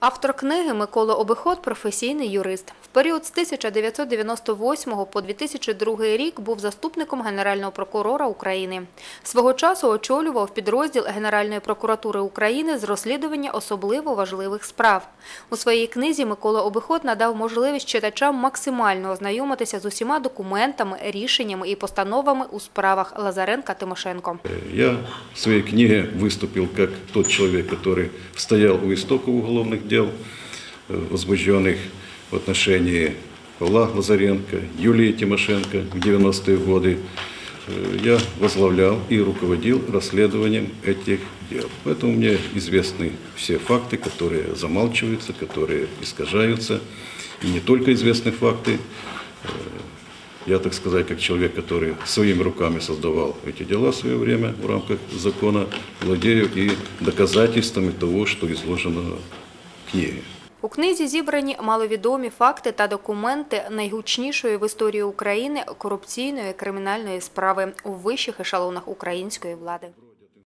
Автор книги Микола Обиход – професійний юрист. В період з 1998 по 2002 рік був заступником Генерального прокурора України. Свого часу очолював підрозділ Генеральної прокуратури України з розслідування особливо важливих справ. У своїй книзі Микола Обиход надав можливість читачам максимально ознайомитися з усіма документами, рішеннями і постановами у справах Лазаренка-Тимошенко. Я в своей книге выступил как тот человек, который стоял у истоков уголовных дел, возбужденных в отношении Павла Лазаренко, Юлии Тимошенко в 90-е годы. Я возглавлял и руководил расследованием этих дел. Поэтому мне известны все факты, которые замалчиваются, которые искажаются. И не только известны факты, я, так сказать, как человек, который своими руками создавал эти дела в свое время в рамках закона, владею и доказательствами того, что изложено в книге. У книзі зібрані маловідомі факти та документи найгучнішої в історії України корупційної кримінальної справи у вищих ешелонах української влади.